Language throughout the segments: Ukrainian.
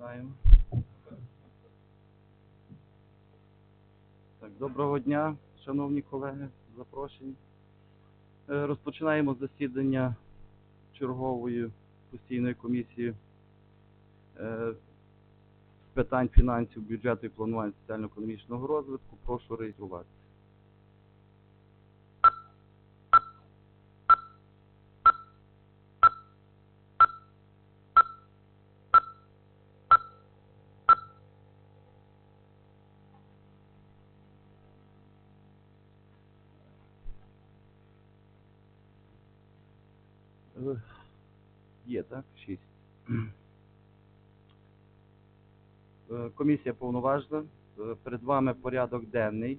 Починаємо. Так, доброго дня, шановні колеги, запрошені. Е, Розпочинаємо засідання чергової постійної комісії е, з питань фінансів, бюджету і планування соціально-економічного розвитку. Прошу реєструватися. Е, Є, так? Шість. Е, Комісія повноважна. Е, Перед вами порядок денний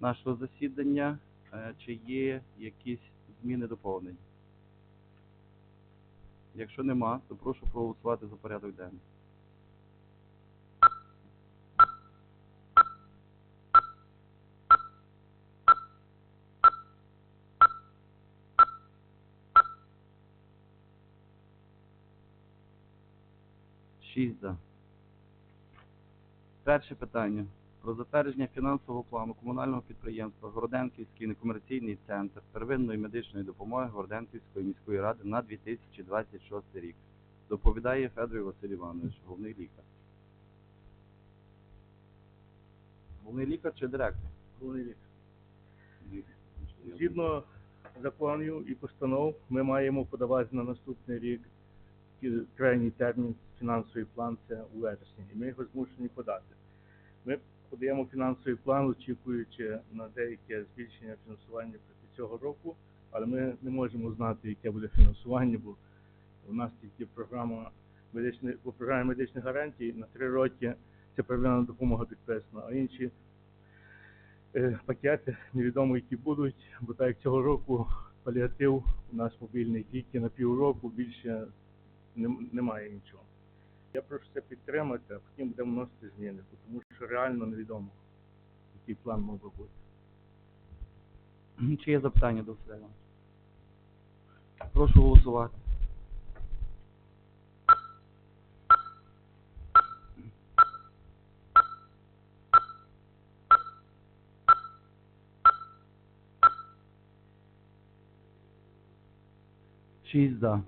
нашого засідання. Е, Чи є якісь зміни доповнення? Якщо нема, то прошу проголосувати за порядок денний. Шість за. Перше питання. Про затвердження фінансового плану комунального підприємства Городенківський некомерційний центр первинної медичної допомоги Городенківської міської ради на 2026 рік. Доповідає Федорів Василь Іванович, головний лікар. Головний лікар чи директор? Головний лікар. Лікар. Згідно законів і постанов, ми маємо подавати на наступний рік крайній термін фінансовий план це у вересні, і ми його змушені подати. Ми подаємо фінансовий план, очікуючи на деяке збільшення фінансування проти цього року, але ми не можемо знати, яке буде фінансування, бо у нас тільки програма медичної по програмі медичних гарантій на три роки ця первинна допомога підписана, а інші е, пакети невідомо які будуть, бо так як цього року паліатив у нас мобільний тільки на півроку, більше немає нічого. Я прошу це підтримати, а потім будемо вносити зміни, тому що реально невідомо, який план би бути. Чи є запитання до Василя Прошу голосувати. Шість за.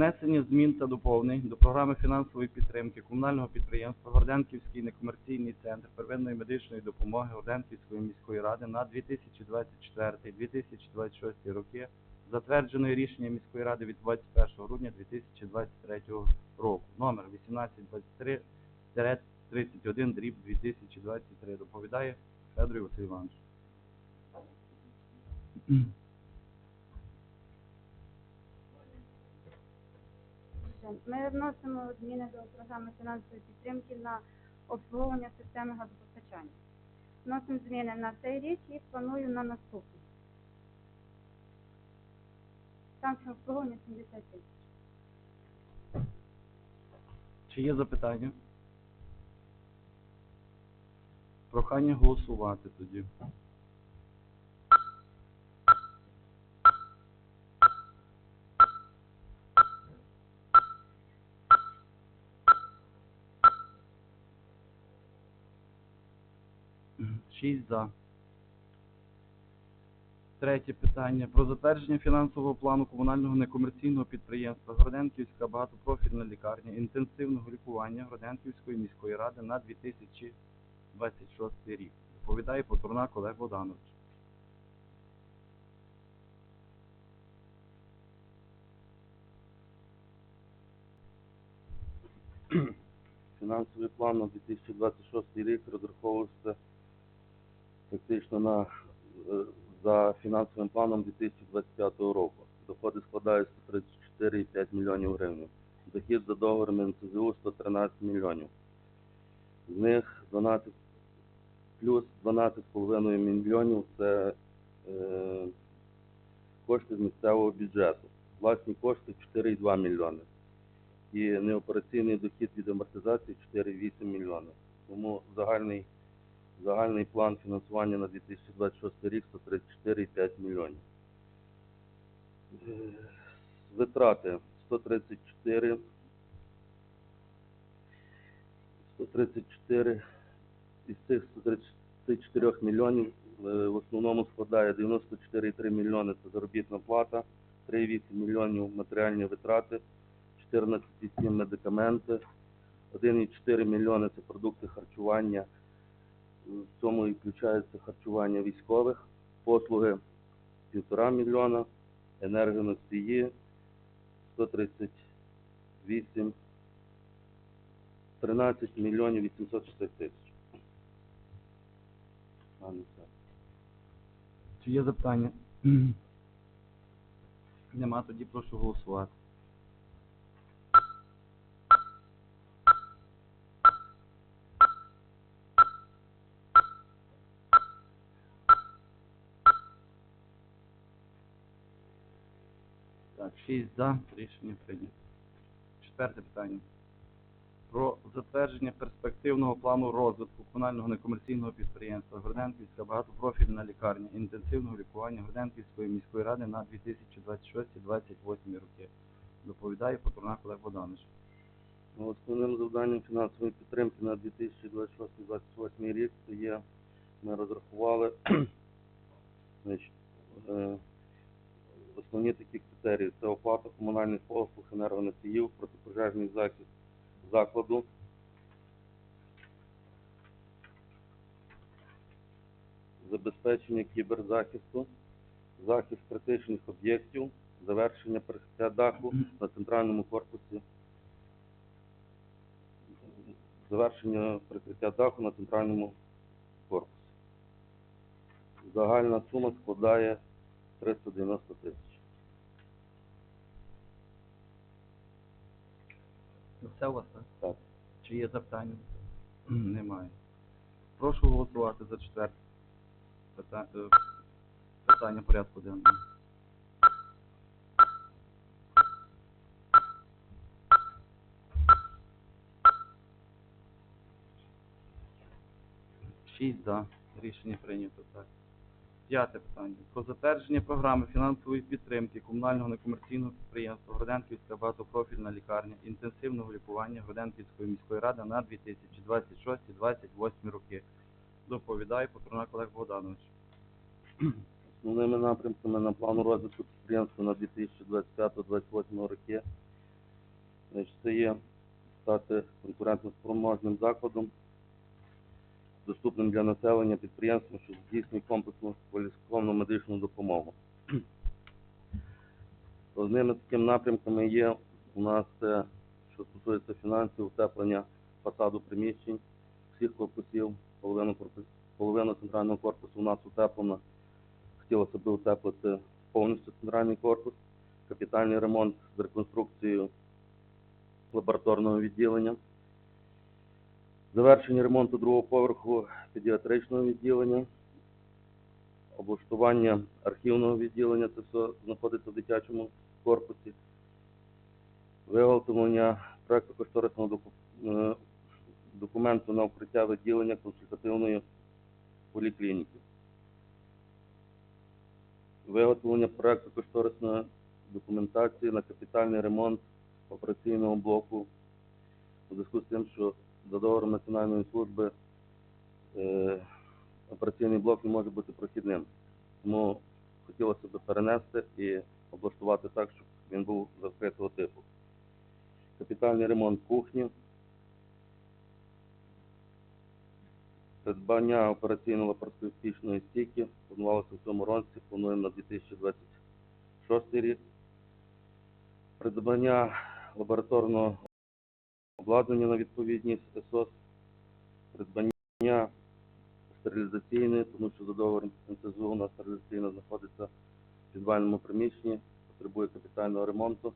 Внесення змін та доповнень до програми фінансової підтримки комунального підприємства Горденківський некомерційний центр первинної медичної допомоги Горденківської міської ради на 2024-2026 роки, затвердженої рішенням міської ради від 21 грудня 2023 року, номер 1823-31 дріб 2023. Доповідає Федорів Василь Іванович. Ми вносимо зміни до програми фінансової підтримки на обслуговування системи газопостачання. Вносимо зміни на цей рік і планую на наступний. Там ще обслуговування 70 тисяч. Чи є запитання? Прохання голосувати тоді. Шість за. Третє питання. Про затвердження фінансового плану комунального некомерційного підприємства Городенківська багатопрофільна лікарня інтенсивного лікування Городенківської міської ради на 2026 рік. Доповідає Потурнак Олег Богданович. Фінансовий план на 2026 рік розраховувався фактично на, е, за фінансовим планом 2025 року. Доходи складають 134,5 мільйонів гривень. Дохід за договорами НСЗУ 113 мільйонів. З них 12 плюс 12,5 мільйонів це е, кошти з місцевого бюджету. Власні кошти 4,2 мільйони і неопераційний дохід від амортизації 4,8 мільйони. Тому загальний, загальний план фінансування на 2026 рік 134,5 мільйонів. Витрати 134 134 із цих 134 мільйонів е, в основному складає 94,3 мільйони це заробітна плата, 3,8 мільйонів матеріальні витрати, 14,7 медикаменти, 1,4 мільйони це продукти харчування. В цьому і включається харчування військових, послуги 1,5 мільйона, енергоносії 138 13 мільйонів 860 тисяч. Чи є запитання? Нема, тоді прошу голосувати. Так, 6 за, рішення прийнято. Четверте питання. Про затвердження перспективного плану розвитку комунального некомерційного підприємства Горденківська багатопрофільна лікарня інтенсивного лікування Горденківської міської ради на 2026-2028 роки. Доповідає Патруна Олег Богданович. Ну, Основним завданням фінансової підтримки на 2026-2028 рік є, ми розрахували е, основні такі критерії. Це оплата комунальних послуг, енергоносіїв, протипожежний захист закладу, забезпечення кіберзахисту, захист критичних об'єктів, завершення перекриття даху на центральному корпусі завершення прикриття даху на центральному корпусі. Загальна сума складає 390 тисяч. Ну, Все у вас, так? Так. Чи є запитання? Немає. Прошу голосувати за четверте пита- е, питання порядку денного. Шість за. Рішення прийнято так. П'яте питання. Про затвердження програми фінансової підтримки комунального некомерційного підприємства Гроденківська багатопрофільна лікарня інтенсивного лікування Гроденківської міської ради на 2026-2028 роки. Доповідає Патруна Олег Богданович. Основними напрямками на плану розвитку підприємства на 2025-2028 роки це є стати конкурентоспроможним закладом, доступним для населення підприємством, що здійснює комплексну кваліфіковану медичну допомогу. Одними такими напрямками є у нас що стосується фінансів, утеплення фасаду приміщень всіх корпусів, половину, половину центрального корпусу у нас утеплено. Хотілося б утеплити повністю центральний корпус, капітальний ремонт з реконструкцією лабораторного відділення, завершення ремонту другого поверху педіатричного відділення, облаштування архівного відділення, це все знаходиться в дитячому корпусі, виготовлення проекту кошторисного е, документу на укриття відділення консультативної поліклініки. Виготовлення проекту кошторисної документації на капітальний ремонт операційного блоку у зв'язку з тим, що за договором Національної служби е, операційний блок не може бути прохідним. Тому хотілося б перенести і облаштувати так, щоб він був закритого типу. Капітальний ремонт кухні, Придбання операційно-лапароскопічної стійки планувалося в цьому році, плануємо на 2026 рік. Придбання лабораторного обладнання на відповідність СОС, придбання стерилізаційної, тому що за договором НСЗУ у нас стерилізаційна знаходиться в підвальному приміщенні, потребує капітального ремонту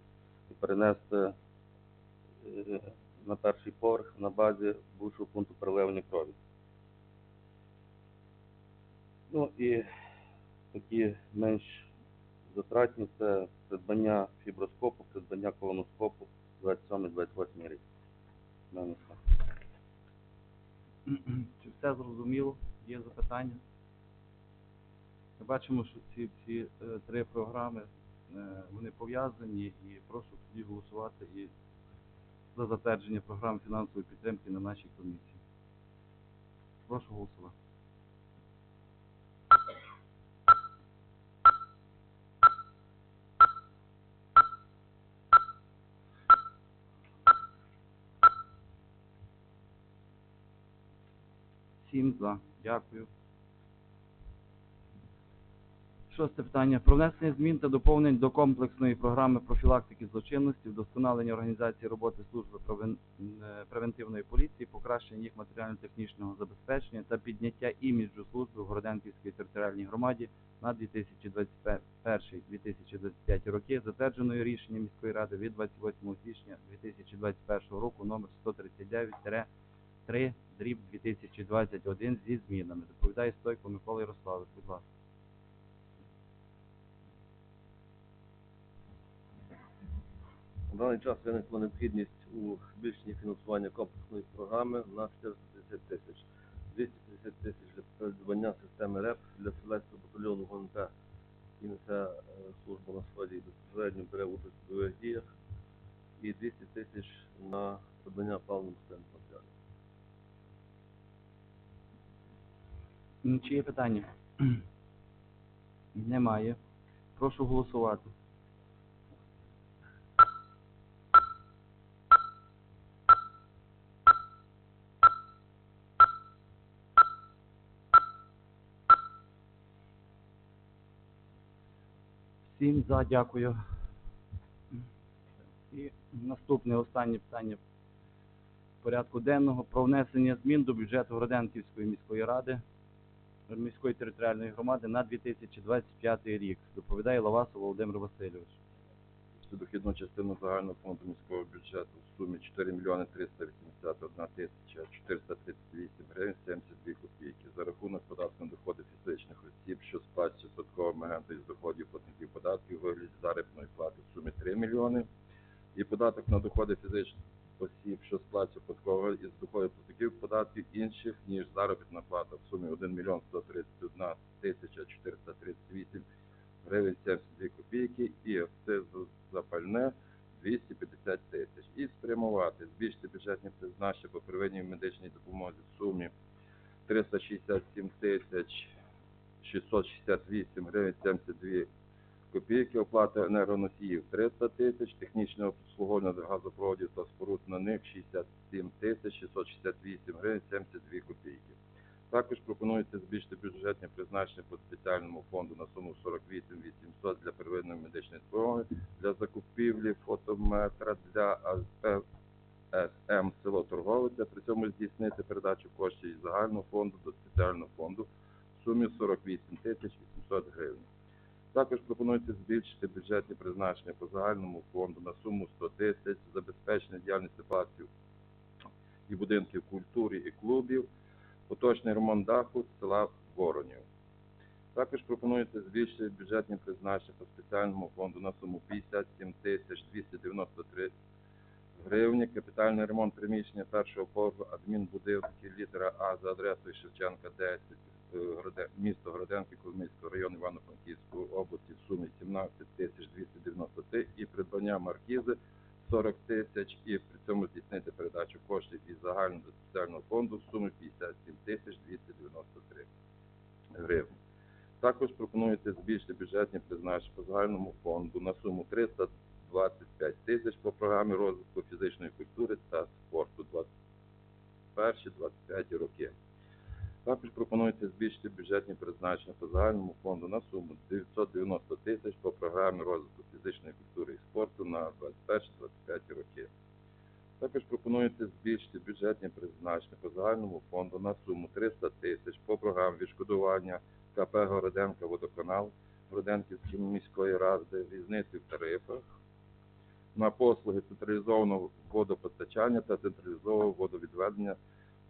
і перенести е, на перший поверх на базі бувшого пункту переливання крові. Ну і такі менш затратні це придбання фіброскопу, придбання колоноскопу 27-28 рік. В. Чи все зрозуміло? Є запитання? Ми бачимо, що ці всі е, три програми е, вони пов'язані і прошу тоді голосувати і за затвердження програм фінансової підтримки на нашій комісії. Прошу голосувати. Сім за. Дякую. Шосте питання. Про внесення змін та доповнень до комплексної програми профілактики злочинності, вдосконалення організації роботи служби е, превентивної поліції, покращення їх матеріально-технічного забезпечення та підняття іміджу служби в Городенківській територіальній громаді на 2021-2025 роки, затвердженою рішенням міської ради від 28 січня 2021 року номер 139-3 дріб 2021 зі змінами. Доповідає Стойко Микола Ярославович, будь ласка. На даний час виникла необхідність у збільшенні фінансування комплексної програми на 450 тисяч. 250 тисяч для придбання системи РЕП для селекції батальйону ГУНП, який несе е, службу на сході безпосередньо бере участь у бойових діях. І 200 тисяч на придбання паливно-мастильних матеріалів. Чи є питання? Немає. Прошу голосувати. Всім за, дякую. І наступне останнє питання порядку денного про внесення змін до бюджету Городенківської міської ради міської територіальної громади на 2025 рік. Доповідає Лавасов Володимир Васильович. Дохідну частину загального фонду міського бюджету в сумі 4 мільйони 381 тисяча 438 гривень 72 копійки. За рахунок податку на доходи фізичних осіб, що сплачує податковим агентом із доходів платників податків у вигляді заробітної плати в сумі 3 мільйони. І податок на доходи фізичних осіб, що сплачує податкового із доходів платників податків інших, ніж заробітна плата в сумі 1 мільйон 131 тисяча 438 гривень 72 копійки і акцизу за пальне 250 тисяч. І спрямувати, збільшити бюджетні призначення по первинній медичній допомозі в сумі 367 тисяч 668 гривень 72 копійки, оплата енергоносіїв 300 тисяч, технічне обслуговування газопроводів та споруд на них 67 тисяч 668 гривень 72 копійки. Також пропонується збільшити бюджетне призначення по спеціальному фонду на суму 48 800 для первинної медичної допомоги, для закупівлі фотометра для АСМ село Торговиця, при цьому здійснити передачу коштів із загального фонду до спеціального фонду в сумі 48 тисяч 800 гривень. Також пропонується збільшити бюджетні призначення по загальному фонду на суму 100 тисяч, забезпечення діяльності палаців і будинків культури і клубів, поточний ремонт даху села Воронів. Також пропонується збільшити бюджетні призначення по спеціальному фонду на суму 57 тисяч 293 гривні, капітальний ремонт приміщення першого поверху адмінбудинки літера А за адресою Шевченка 10, е, Гроде- місто Гроденки, Коломийського району Івано-Франківської області в сумі 17 тисяч 293 і придбання маркізи 40 тисяч і при цьому здійснити передачу коштів із загального спеціального фонду в сумі 57 тисяч 293 гривні. Також пропонується збільшити бюджетні призначення по загальному фонду на суму 325 тисяч по програмі розвитку фізичної культури та спорту 21-25 роки. Також пропонується збільшити бюджетні призначення по загальному фонду на суму 990 тисяч по програмі розвитку фізичної культури і спорту на 21-25 роки. Також пропонується збільшити бюджетні призначення по загальному фонду на суму 300 тисяч по програмі відшкодування КП Городенка водоканал Городенківської міської ради різниці в тарифах на послуги централізованого водопостачання та централізованого водовідведення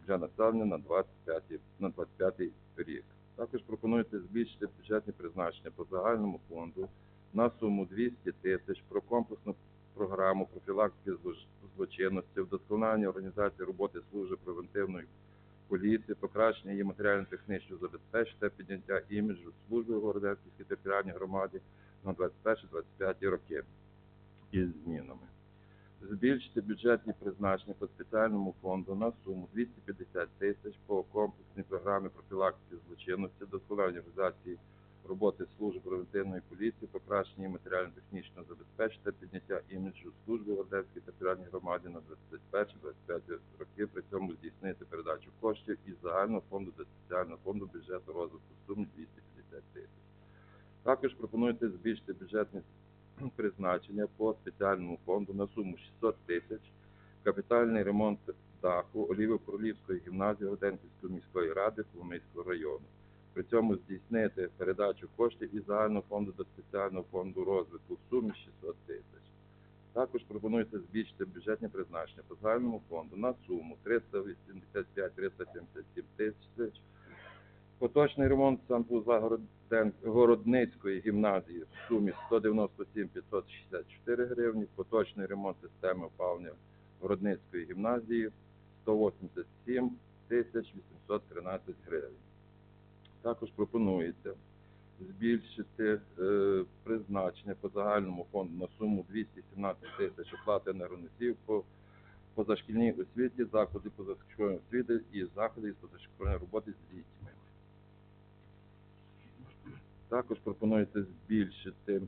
для населення на 25, на 25 рік. Також пропонується збільшити бюджетні призначення по загальному фонду на суму 200 тисяч про комплексну програму профілактики злочинності, вдосконалення організації роботи служби превентивної поліції, покращення її матеріально-технічного забезпечення та підняття іміджу служби в Городецькій територіальній громаді на 21-25 роки із змінами. Збільшити бюджетні призначення по спеціальному фонду на суму 250 тисяч по комплексній програмі профілактики злочинності, досконалення організації роботи служб превентивної поліції, покращення матеріально-технічного забезпечення та підняття іміджу служби в Орденській територіальній громаді на 21-25 роки, при цьому здійснити передачу коштів із загального фонду до спеціального фонду бюджету розвитку в сумі 250 тисяч. Також пропонується збільшити бюджетні призначення по спеціальному фонду на суму 600 тисяч, капітальний ремонт даху Оліво-Королівської гімназії Роденківської міської ради Коломийського району. При цьому здійснити передачу коштів із загального фонду до спеціального фонду розвитку в сумі 600 тисяч. Також пропонується збільшити бюджетні призначення по загальному фонду на суму 385-377 тисяч. Поточний ремонт санвузла Городницької гімназії в сумі 197 564 гривні. Поточний ремонт системи опалення Городницької гімназії 187 тисяч 813 гривень. Також пропонується збільшити е, призначення по загальному фонду на суму 217 тисяч оплати енергоносіїв по позашкільній освіті, заклади позашкільної освіти і заходи із позашкільної роботи з дітьми. Також пропонується збільшити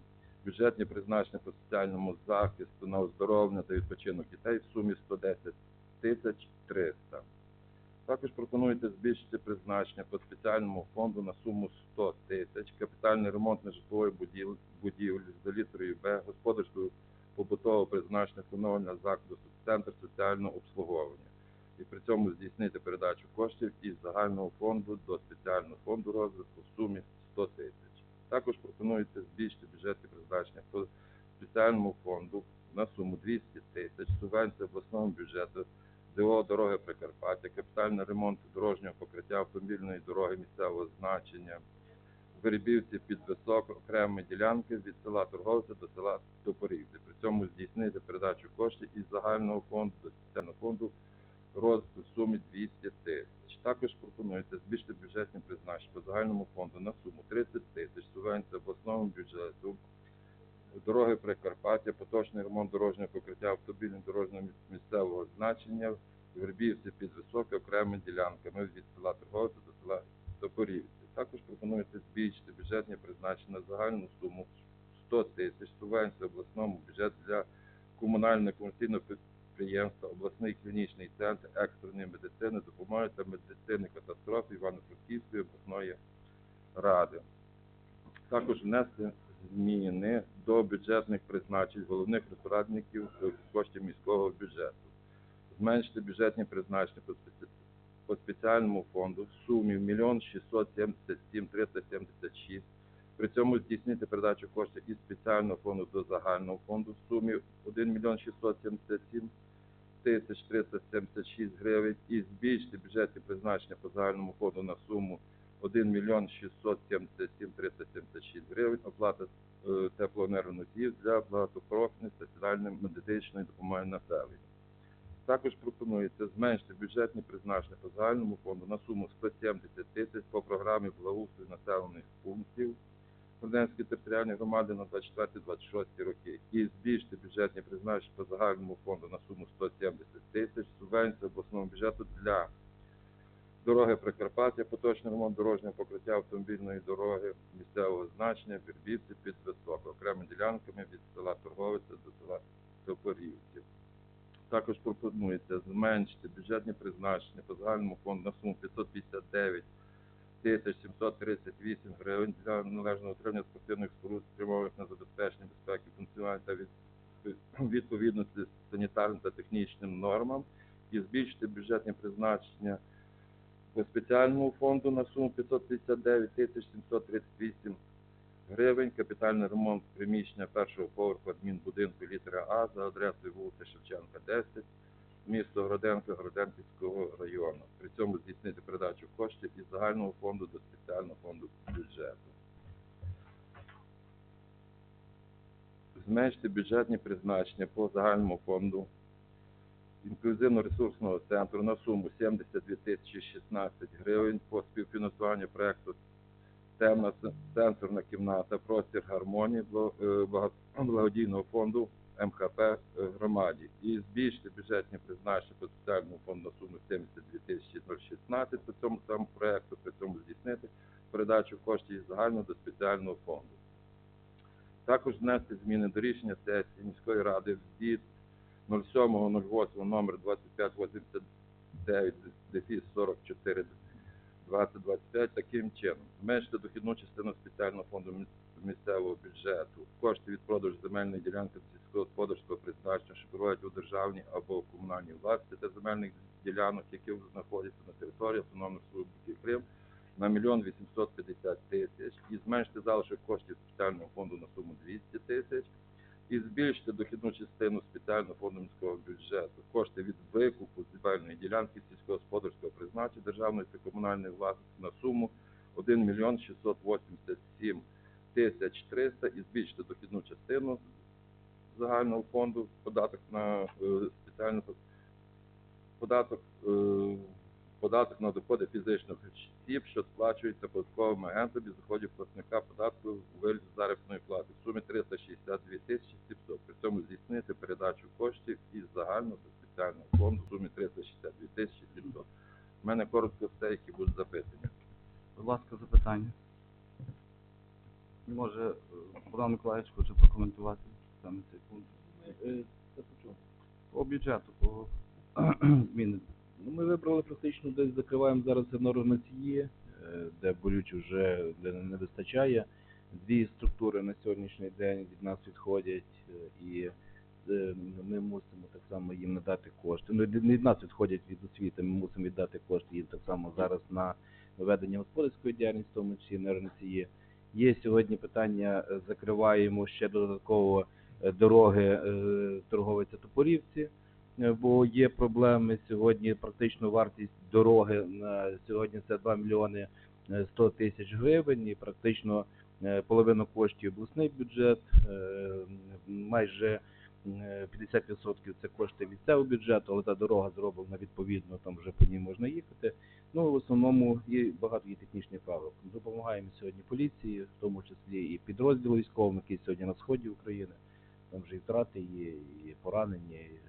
бюджетні призначення по соціальному захисту на оздоровлення та відпочинок дітей в сумі 110 тисяч 300. Також пропонується збільшити призначення по спеціальному фонду на суму 100 тисяч, капітальний ремонт нежитлової будівлі, будівлі з літерою Б, господарського побутового призначення встановлення закладу центр соціального обслуговування. І при цьому здійснити передачу коштів із загального фонду до спеціального фонду розвитку в сумі 100 тисяч. Також пропонується збільшити бюджетні призначення по спеціальному фонду на суму 200 тисяч, субвенція обласного бюджету ДО дороги Прикарпаття, капітальний ремонт дорожнього покриття автомобільної дороги місцевого значення, Вербівці під висок, окремі ділянки від села Торговця до села Топорівці. При цьому здійснити передачу коштів із загального фонду до спеціального фонду в сумі 200 тисяч. Також пропонується збільшити бюджетні призначення по загальному фонду на суму 30 тисяч, субвенція обласному бюджету, дороги Прикарпаття, поточний ремонт дорожнього покриття автомобільного дорожнього місцевого значення, Вербівці під високо окремими ділянками від села Торговця до села Топорівці. Також пропонується збільшити бюджетні призначення на загальну суму 100 тисяч субвенції обласному бюджету для комунального комерційного обласний клінічний центр екстреної медицини, допомоги та медицини катастроф Івано-Франківської обласної ради. Також внести зміни до бюджетних призначень головних розпорядників е, коштів міського бюджету. Зменшити бюджетні призначення по спеціальному фонду в сумі 1 мільйон 677 376. При цьому здійснити передачу коштів із спеціального фонду до загального фонду в сумі 1 мільйон 677 тисяч 376 гривень і збільшити бюджетні призначення по загальному фонду на суму 1 мільйон 677 376 гривень оплата е, теплоенергоносіїв для багатопрофільної стаціонарної медичної допомоги населенню. Також пропонується зменшити бюджетні призначення по загальному фонду на суму 170 тисяч по програмі благоустрою населених пунктів Роденської територіальної громади на 24-26 роки і збільшити бюджетні призначення по загальному фонду на суму 170 тисяч, субвенцію обласного бюджету для дороги Прикарпаття, поточний ремонт дорожнього покриття автомобільної дороги місцевого значення, Бірбівці під Високо, окремими ділянками від села Торговиця до села Топорівці. Також пропонується зменшити бюджетні призначення по загальному фонду на суму 559 тисяч 738 гривень для належного утримання спортивних споруд, спрямованих на забезпечення безпеки функціонування та відповідності санітарним та технічним нормам і збільшити бюджетні призначення по спеціальному фонду на суму 559 тисяч 738 гривень, капітальний ремонт приміщення першого поверху адмінбудинку літера А за адресою вулиця Шевченка, 10, місто Гроденко, Гроденківського району. При цьому здійснити передачу коштів із загального фонду до спеціального фонду бюджету. Зменшити бюджетні призначення по загальному фонду інклюзивно-ресурсного центру на суму 72 тисячі 16 гривень по співфінансуванню проекту темна сенсорна кімната, простір гармонії благодійного фонду МХП е, громаді і збільшити бюджетні призначення по спеціальному фонду на суму 72 тисячі 016 по цьому самому проекту, при цьому здійснити передачу коштів із загального до спеціального фонду. Також внести зміни до рішення сесії міської ради від 07.08 номер 2589 44 2025 таким чином. Зменшити дохідну частину спеціального фонду міс- місцевого бюджету. Кошти від продажу земельної ділянки сільськогосподарського призначення, що перебувають у державній або комунальній власності та земельних ділянок, які знаходяться на території Автономної Республіки Крим на мільйон 850 тисяч і зменшити залишок коштів спеціального фонду на суму 200 тисяч і збільшити дохідну частину спеціального фонду міського бюджету. Кошти від викупу земельної ділянки сільськогосподарського призначення державної та комунальної власності на суму 1 мільйон 687 тисяч 300 і збільшити дохідну частину загального фонду податок на е, спеціальний податок е, податок на доходи фізичних осіб, що сплачується податковим агентом із доходів платника податку у вигляді заробітної плати в сумі 362 тисячі 700. При цьому здійснити передачу коштів із загального до спеціального фонду в сумі 362 тисячі 700. У мене коротко все, які будуть запитання. Будь ласка, запитання. Може, е, Богдан Миколаївич хоче прокоментувати саме цей пункт. По бюджету, по зміни. Ну, ми вибрали практично десь закриваємо зараз енергоносії, е, де болюче вже де не вистачає. Дві структури на сьогоднішній день від нас відходять, е, і е, ми мусимо так само їм надати кошти. Ну, не від нас відходять від освіти, ми мусимо віддати кошти їм так само зараз на ведення господарської діяльності, в тому числі енергоносії. Є сьогодні питання, е, закриваємо ще додатково е, дороги е, торговиця Топорівці. Бо є проблеми сьогодні. Практично вартість дороги на сьогодні це 2 мільйони е, 100 тисяч гривень, і практично половину коштів обласний бюджет, майже 50% це кошти місцевого бюджету, але та дорога зроблена відповідно, там вже по ній можна їхати. Ну, в основному є багато є технічних правил. Допомагаємо сьогодні поліції, в тому числі і підрозділу військовим, які сьогодні на сході України. Там вже і втрати є, і поранені, і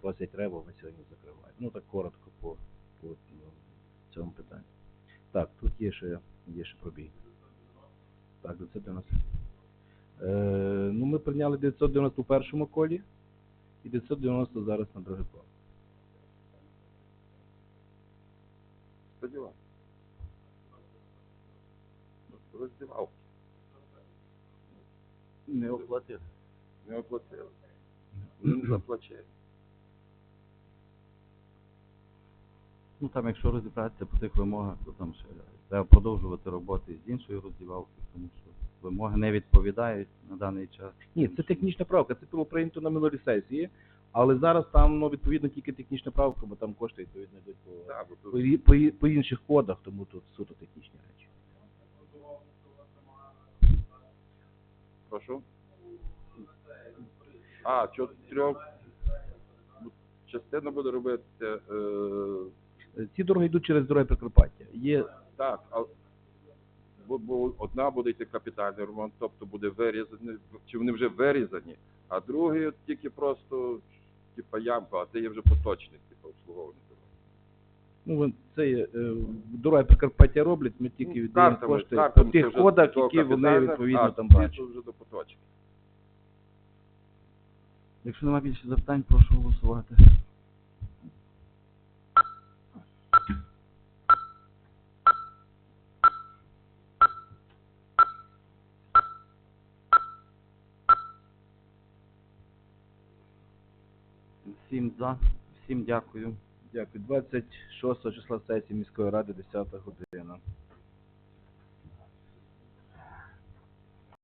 просять ребу, ми сьогодні закриваємо. Ну так коротко по, по ну, цьому питанню. Так, тут є ще, є ще пробій. Так, 990. Е, ну, ми прийняли 990 у першому колі і 990 зараз на другий коло. Сподіваюся. Роздівав, Не оплатити. не оплатили. Не заплачили. Ну там, якщо розібратися по тих вимогах, то там ще треба продовжувати роботи з іншою роздівалкою, тому що вимоги не відповідають на даний час. Ні, це технічна правка, це було прийнято на минулій сесії, але зараз там ну, відповідно тільки технічна правка, бо там кошти відповідно йдуть по, Так, бо по, тут і- по, і- по інших кодах, тому тут суто технічні речі. Прошу. А, чотирьох. Частина буде робитися, е, Ці дороги йдуть через дороги Прикарпаття. Є так, а, одна буде йти капітальний ремонт, тобто буде вирізаний, чи вони вже вирізані, а другий тільки просто, типа ямка, а це є вже поточний, типу, обслуговування. Ну, це є, е, дороги Прикарпаття роблять, ми тільки Ну, віддаємо картами- кошти по тих кодах, які вони відповідно там бачать. вже до поточки. Якщо немає більше запитань, прошу голосувати. Всім за, всім дякую. Дякую. 26 числа сесії міської ради, 10 година.